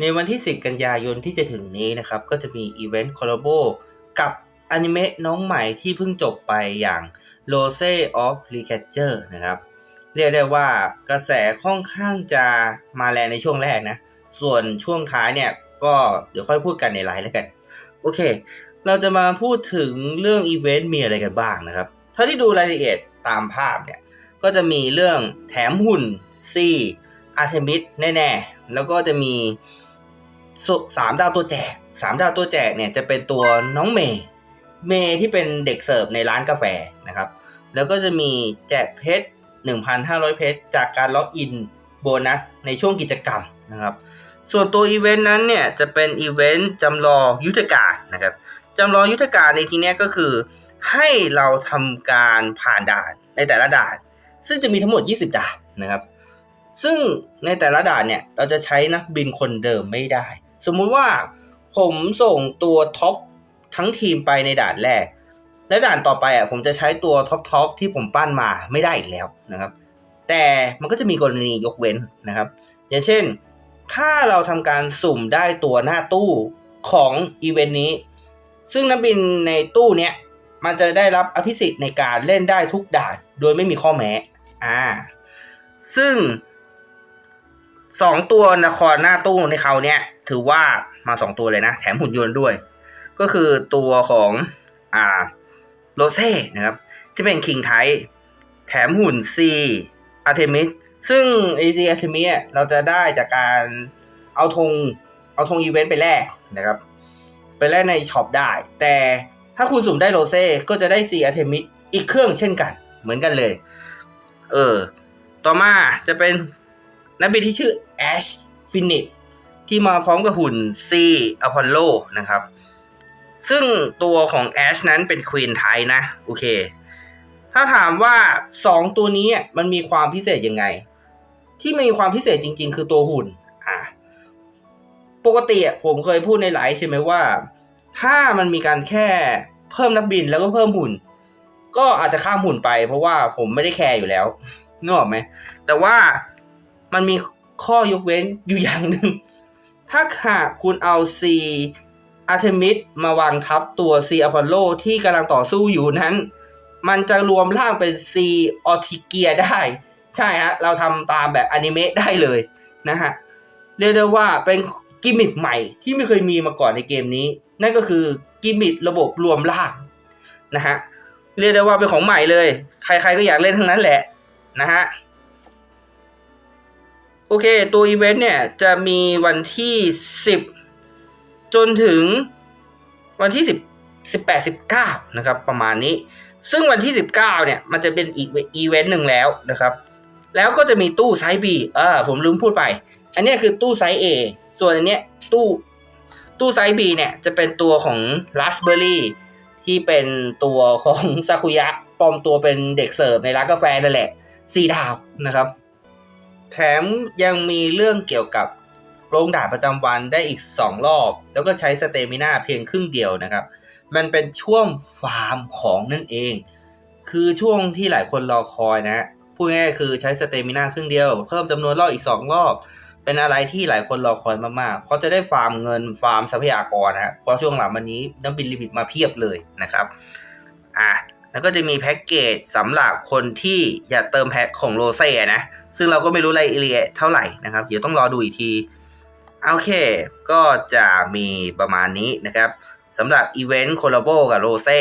ในวันที่ 10 กันยายนที่จะถึงนี้นะครับ ก็จะมีอีเวนต์คอลลาโบกับอนิเมะน้องใหม่ที่เพิ่งจบไปอย่าง Rose of Recatcher นะครับ เรียกได้ว่ากระแสค่อนข้างจะมาแรงในช่วงแรกนะ ส่วนช่วงท้ายเนี่ย ก็เดี๋ยวค่อยพูดกันในไลฟ์แล้วกัน โอเค เราจะมาพูดถึงเรื่องอีเวนต์มีอะไรกันบ้างนะครับเท่าที่ดูรายละเอียดตามภาพเนี่ย ก็จะมีเรื่องแถมหุ่นซีอาร์เทมิสแน่ ๆ แล้วก็จะมี สามดาวตัวแจกสามดาวตัวแจกเนี่ยจะเป็นตัวน้องเมย์เมย์ที่เป็นเด็กเสิร์ฟในร้านกาแฟนะครับ แล้วก็จะมีแจกเพชร 1,500 เพชร จากการล็อกอินโบนัสในช่วงกิจกรรมนะครับ ส่วนตัวอีเวนต์นั้นเนี่ยจะเป็นอีเวนต์จำลองยุทธการนะครับจำลองยุทธการในที่นี้ก็คือ ให้เราทำการผ่านด่านในแต่ละด่าน ซึ่งจะมีทั้งหมด 20 ด่านนะครับ ซึ่งในแต่ละด่านเนี่ยเราจะใช้นักบินคนเดิมไม่ได้ สมมุติว่าผมส่งตัวท็อปทั้งทีมไปในด่านแรก และด่านต่อไปอะผมจะใช้ตัวท็อปท็อปที่ผมปั้นมาไม่ได้อีกแล้วนะครับ แต่มันก็จะมีกรณียกเว้นนะครับ อย่างเช่น ถ้าเราทำการสุ่มได้ตัวหน้าตู้ของอีเวนต์นี้ ซึ่งนักบินในตู้เนี้ยมันจะได้รับอภิสิทธิ์ในการเล่นได้ทุกด่าน โดยไม่มีข้อแม้ อ่า ซึ่ง สองตัวนครหน้าตู้ในเขาเนี้ยถือว่ามาสองตัวเลยนะ แถมหุ่นยนต์ด้วย ก็คือตัวของอ่าโรเซ่นะครับที่เป็นคิงไทแถมหุ่นซีอาร์เทมิสซึ่ง AC อาร์เทมิสเราจะได้จากการเอาธงเอาธงอีเวนต์ไปแลกนะครับ ไปแลกในช็อปได้ แต่ถ้าคุณสุ่มได้โรเซ่ก็จะได้ซีอาร์เทมิสอีกเครื่องเช่นกัน เหมือนกันเลย เออ ต่อมาจะเป็น นักบินที่ชื่อแอชฟินิ t ที่มาพร้อมกับหุ่นซีอพอลโลนะครับ ซึ่งตัวของแอชนั้นเป็นควีนไทยนะ โอเค ถ้าถามว่า 2 ตัวนี้มันมีความพิเศษยังไง ที่มีความพิเศษจริง ๆ คือตัวหุ่นอะปกติผมเคยพูดในไลฟ์ใช่ไหมว่า ถ้ามันมีการแค่เพิ่มนักบินแล้วก็เพิ่มหุ่น ก็อาจจะข้ามหุ่นไป เพราะว่าผมไม่ได้แคร์อยู่แล้วนึกออกไหมแต่ว่า มันมีข้อยกเว้นอยู่อย่างหนึ่ง ถ้าหากคุณเอา C อาร์เทมิสมาวางทับตัว C อพอลโลที่กำลังต่อสู้อยู่นั้น มันจะรวมร่างเป็น C ออทิเกียได้ ใช่ฮะ เราทำตามแบบอนิเมะได้เลยนะฮะ เรียกได้ว่าเป็นกิมมิคใหม่ที่ไม่เคยมีมาก่อนในเกมนี้ นั่นก็คือกิมมิคระบบรวมร่างนะฮะ เรียกได้ว่าเป็นของใหม่เลย ใครๆก็อยากเล่นทั้งนั้นแหละนะฮะ เค ตัวอีเวนต์เนี่ยจะมีวันที่ 10 จนถึงวันที่ 10 18 19 นะครับ ประมาณนี้ ซึ่งวันที่ 19 เนี่ย มันจะเป็นอีกอีเวนต์หนึ่งแล้วนะครับ แล้วก็จะมีตู้ไซส์ B เออผมลืมพูดไป อันนี้คือตู้ไซส์ A ส่วนอันเนี้ยตู้ตู้ไซส์ B เนี่ย จะเป็นตัวของ Raspberry ที่เป็นตัวของซากุยะปลอมตัวเป็นเด็กเสิร์ฟในร้านกาแฟนั่นแหละสี่ดาวนะครับ แถมยังมีเรื่องเกี่ยวกับลงด่านประจำวันได้อีก 2 รอบ แล้วก็ใช้สเตมินาเพียงครึ่งเดียวนะครับ มันเป็นช่วงฟาร์มของนั่นเอง คือช่วงที่หลายคนรอคอยนะพูดง่ายคือใช้สเตมินาครึ่งเดียว เพิ่มจำนวนรอบอีก 2 รอบ เป็นอะไรที่หลายคนรอคอยมากๆ เพราะจะได้ฟาร์มเงินฟาร์มทรัพยากรนะฮะเพราะช่วงหลังวันนี้น้ำบินลิมิตมาเพียบเลยนะครับ อะ แล้วก็จะมีแพ็กเกจสำหรับคนที่อยากเติมแพ็คของโรเซ่นะ ซึ่งเราก็ไม่รู้รายละเอียดเท่าไหร่นะครับ เดี๋ยวต้องรอดูอีกทีโอเค ก็จะมีประมาณนี้นะครับสำหรับอีเวนต์โคลาโบกับโรเซ่